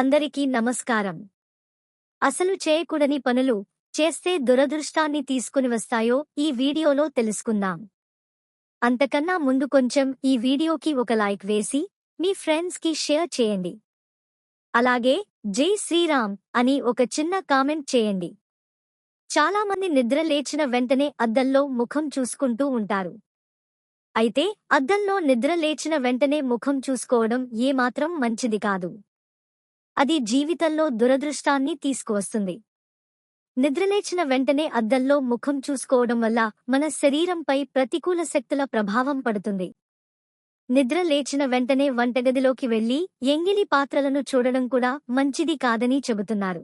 అందరికీ నమస్కారం. అసలు చేయకూడని పనులు చేస్తే దురదృష్టాన్ని తీసుకుని వస్తాయో ఈ వీడియోలో తెలుసుకుందాం. అంతకన్నా ముందు కొంచెం ఈ వీడియోకి ఒక లైక్ వేసి మీ ఫ్రెండ్స్కి షేర్ చేయండి. అలాగే జై శ్రీరామ్ అని ఒక చిన్న కామెంట్ చేయండి. చాలామంది నిద్ర లేచిన వెంటనే అద్దంలో ముఖం చూసుకుంటూ ఉంటారు. అయితే అద్దంలో నిద్ర లేచిన వెంటనే ముఖం చూసుకోవడం ఏమాత్రం మంచిది కాదు. అది జీవితంలో దురదృష్టాన్ని తీసుకువస్తుంది. నిద్రలేచిన వెంటనే అద్దంలో ముఖం చూసుకోవడం వల్ల మన శరీరంపై ప్రతికూల శక్తుల ప్రభావం పడుతుంది. నిద్ర లేచిన వెంటనే వంటగదిలోకి వెళ్ళి ఎంగిలి పాత్రలను చూడడం కూడా మంచిది కాదని చెబుతున్నారు.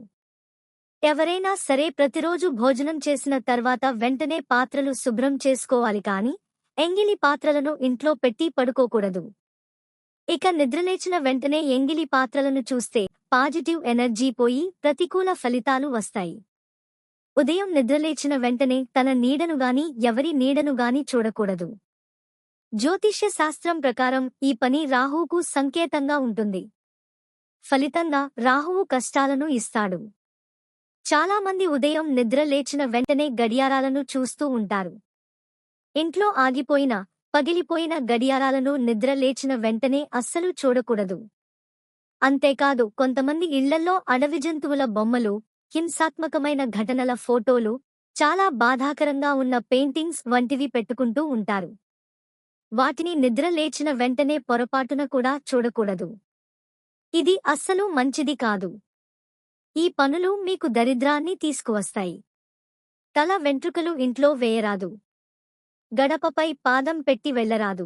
ఎవరైనా సరే ప్రతిరోజు భోజనం చేసిన తర్వాత వెంటనే పాత్రలు శుభ్రం చేసుకోవాలి కాని ఎంగిలి పాత్రలను ఇంట్లో పెట్టి పడుకోకూడదు. ఇక నిద్రలేచిన వెంటనే ఎంగిలి పాత్రలను చూస్తే పాజిటివ్ ఎనర్జీ పోయి ప్రతికూల ఫలితాలు వస్తాయి. ఉదయం నిద్రలేచిన వెంటనే తన నీడను గాని ఎవరి నీడను గాని చూడకూడదు. జ్యోతిష్య శాస్త్రం ప్రకారం ఈ పని రాహువుకు సంకేతంగా ఉంటుంది. ఫలితంగా రాహువు కష్టాలను ఇస్తాడు. చాలామంది ఉదయం నిద్ర లేచిన వెంటనే గడియారాలను చూస్తూ ఉంటారు. ఇంట్లో ఆగిపోయిన పగిలిపోయిన గడియారాలను నిద్ర లేచిన వెంటనే అస్సలు చూడకూడదు. అంతేకాదు కొంతమంది ఇళ్ళల్లో అడవి జంతువుల బొమ్మలు హింసాత్మకమైన ఘటనల ఫోటోలు చాలా బాధాకరంగా ఉన్న పెయింటింగ్స్ వంటివి పెట్టుకుంటూ ఉంటారు. వాటిని నిద్ర లేచిన వెంటనే పొరపాటున కూడా చూడకూడదు. ఇది అస్సలు మంచిది కాదు. ఈ పనులు మీకు దరిద్రాన్ని తీసుకువస్తాయి. తల వెంట్రుకలు ఇంట్లో వేయరాదు. గడపపై పాదం పెట్టి వెళ్ళరాదు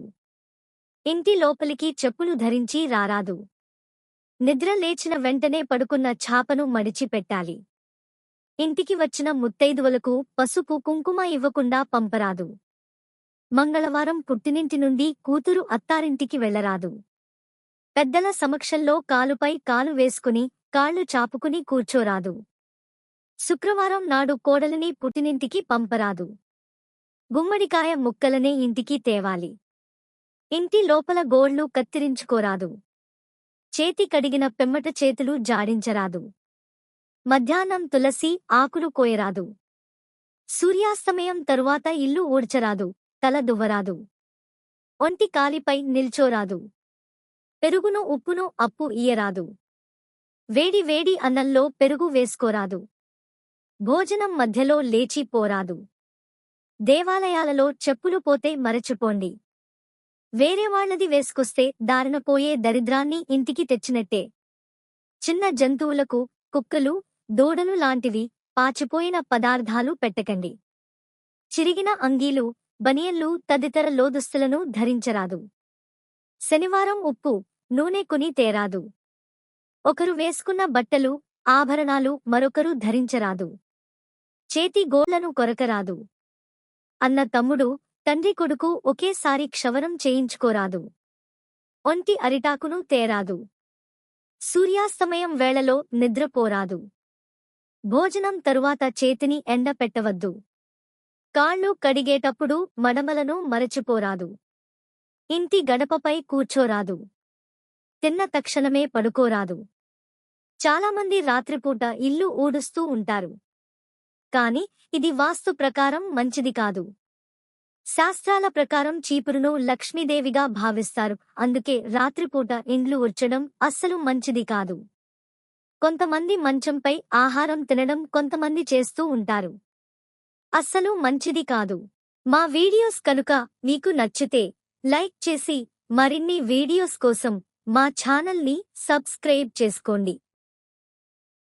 ఇంటి లోపలికి చెప్పులు ధరించి రారాదు. నిద్ర లేచిన వెంటనే పడుకున్న ఛాపను మడిచిపెట్టాలి. ఇంటికి వచ్చిన ముత్తైదువలకు పసుపు కుంకుమ ఇవ్వకుండా పంపరాదు. మంగళవారం పుట్టినింటి నుండి కూతురు అత్తారింటికి వెళ్ళరాదు పెద్దల సమక్షంలో కాలుపై కాలు వేసుకుని కాళ్ళు చాపుకుని కూర్చోరాదు. శుక్రవారం నాడు కోడలిని పుట్టినింటికి పంపరాదు. గుమ్మడికాయ ముక్కలనే ఇంటికి తేవాలి. ఇంటి లోపల గోళ్ళు కత్తిరించుకోరాదు. చేతి కడిగిన పెమ్మట చేతులు జాడించరాదు. మధ్యాహ్నం తులసి ఆకులు కోయరాదు. సూర్యాస్తమయం తరువాత ఇల్లు ఊడ్చరాదు తల దువ్వరాదు. ఒంటి కాలిపై నిల్చోరాదు. పెరుగును ఉప్పును అప్పు ఇయ్యరాదు. వేడి వేడి అన్నంలో పెరుగు వేసుకోరాదు. భోజనం మధ్యలో లేచి పోరాదు. దేవాలయాలలో చెప్పులు పోతే మరచిపోండి. వేరేవాళ్ళది వేసుకొస్తే దారినపోయే దరిద్రాన్ని ఇంటికి తెచ్చినట్టే. చిన్న జంతువులకు కుక్కలు దూడలు లాంటివి పాచిపోయిన పదార్థాలు పెట్టకండి. చిరిగిన అంగీలు బనియన్లు తదితర లోదుస్తులను ధరించరాదు. శనివారం ఉప్పు నూనె కొని తేరాదు. ఒకరు వేసుకున్న బట్టలు ఆభరణాలు మరొకరు ధరించరాదు. చేతి గోళ్ళను కొరకరాదు. అన్న తమ్ముడు తండ్రి కొడుకు ఒకేసారి క్షవరం చేయించుకోరాదు. ఒంటి అరిటాకును తేరాదు. సూర్యాస్తమయం వేళలో నిద్రపోరాదు. భోజనం తరువాత చేతిని ఎండ పెట్టవద్దు కాళ్ళు కడిగేటప్పుడు మడమలను మరచిపోరాదు. ఇంటి గడపపై కూర్చోరాదు. తిన్న తక్షణమే పడుకోరాదు. చాలామంది రాత్రిపూట ఇల్లు ఊడుస్తూ ఉంటారు. కాని ఇది వాస్తు ప్రకారం మంచిది కాదు. శాస్త్రాల ప్రకారం చీపురును లక్ష్మీదేవిగా భావిస్తారు. అందుకే రాత్రిపూట ఇండ్లు ఉర్చడం అస్సలు మంచిది కాదు. కొంతమంది మంచంపై ఆహారం తినడం కొంతమంది చేస్తూ ఉంటారు. అస్సలు మంచిది కాదు. మా వీడియోస్ కనుక మీకు నచ్చితే లైక్ చేసి మరిన్ని వీడియోస్ కోసం మా ఛానల్ని సబ్స్క్రైబ్ చేసుకోండి.